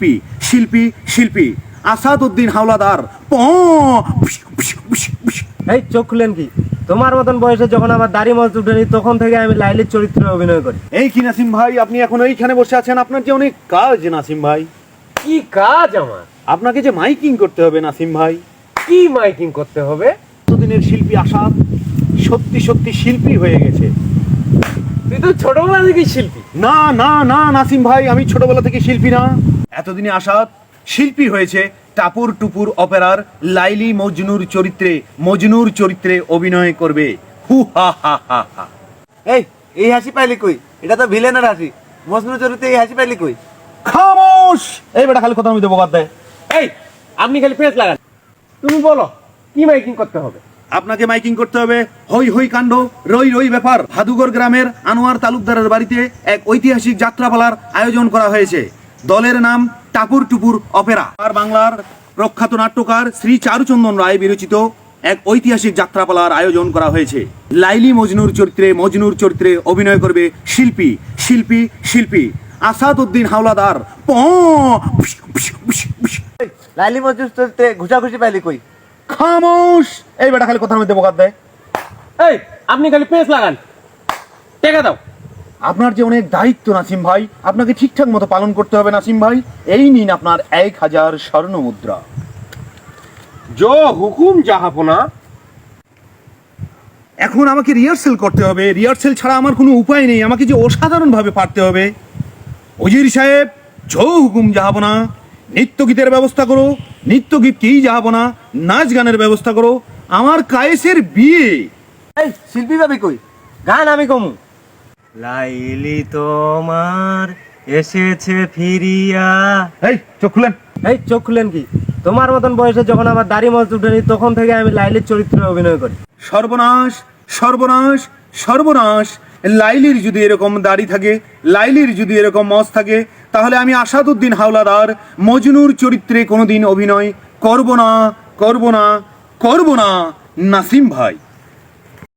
শিল্পী শিল্পী শিল্পী। আসাদ উদ্দিন হাওলাদার এই চোখ খুলেন কি? তোমার মতন বয়সে যখন আমার দাড়ি মজ উঠেনি তখন থেকে আমি লাইলের চরিত্রে অভিনয় করি। এই কি নাসিম ভাই আপনি এখন এইখানে বসে আছেন? আপনার যে অনেক কাজ নাসিম ভাই। কি কাজ আমার? আপনাকে যে মাইকিং করতে হবে নাসিম ভাই। কি মাইকিং করতে হবে? এতদিনের শিল্পী আসাদ সত্যি সত্যি শিল্পী হয়ে গেছে। তুই তো ছোটবেলা থেকেই শিল্পী। না না না নাসিম ভাই আমি ছোটবেলা থেকে শিল্পী না। এতদিনে আসাদ শিল্পী হয়েছে টাপুর টুপুর অপেরার লাইলি মজনুর চরিত্রে মজনুর চরিত্রে অভিনয় করবে। হু হা হা হা হা। এই এই হাসি পাইলি কই? এটা তো ভিলেনের হাসি। মজনু চরিত্রে এই হাসি পাইলি কই? খামোশ! এই বেটা খালি কথা আমি দেবো দেয় এই আপনি খালি পেঁচ লাগান। তুমি বলো কি মাইকিং করতে হবে? আপনাকে মাইকিং করতে হবে হই হই কাণ্ড রই রই ব্যাপার। ভাদুগর গ্রামের আনোয়ার তালুকদারের বাড়িতে এক ঐতিহাসিক যাত্রাপালার আয়োজন করা হয়েছে। দলের নাম টাপুর টুপুর অপেরা। আর বাংলার প্রখ্যাত নাট্যকার শ্রী চারুচন্দন রায় বিরচিত এক ঐতিহাসিক যাত্রাপালার আয়োজন করা হয়েছে। লাইলি মজনুর চরিত্রে মজনুর চরিত্রে অভিনয় করবে শিল্পী শিল্পী শিল্পী। আসাদ উদ্দিন হাওলাদার। লাইলি মজনু চরিত্রে ঘুষাঘুষি পাইলি কই? খামোশ! এই বেটা খালি কথার মধ্যে বোকার দেয় এই আপনি খালি পেঁচ লাগান। টেকা দাও। আপনার যে অনেক দায়িত্ব নাসিম ভাই আপনাকে ঠিকঠাক মতো পালন করতে হবে নাসিম ভাই। এই নিন আপনার এক হাজার স্বর্ণ মুদ্রা। জো হুকুম জাহাপনা। এখন আমাকে রিহার্সেল করতে হবে। রিহার্সেল ছাড়া আমার কোনো উপায় নেই। আমাকে যে অসাধারণভাবে পারতে হবে। অজির সাহেব ঝো হুকুম যাহাবো না নৃত্য গীতের ব্যবস্থা করো। নৃত্য গীত কেই যাহাবো না নাচ গানের ব্যবস্থা করো। আমার কায়েসের বিয়ে। এই শিল্পী ভাবি কই? গান আমি কমু। লাইলি তোমার এসেছে ফিরিয়া। এই চোখ খুলেন। এই চোখ খুলেন কি? তোমার মতন বয়সে যখন আমার দাড়ি মজ উঠেনি তখন থেকে আমি লাইলির চরিত্রে অভিনয় করি। সর্বনাশ সর্বনাশ সর্বনাশ। লাইলির যদি এরকম দাড়ি থাকে লাইলির যদি এরকম মস থাকে তাহলে আমি আসাদুদ্দিন হাওলাদার মজনুর চরিত্রে কোনোদিন অভিনয় করব না করব না করব না নাসিম ভাই।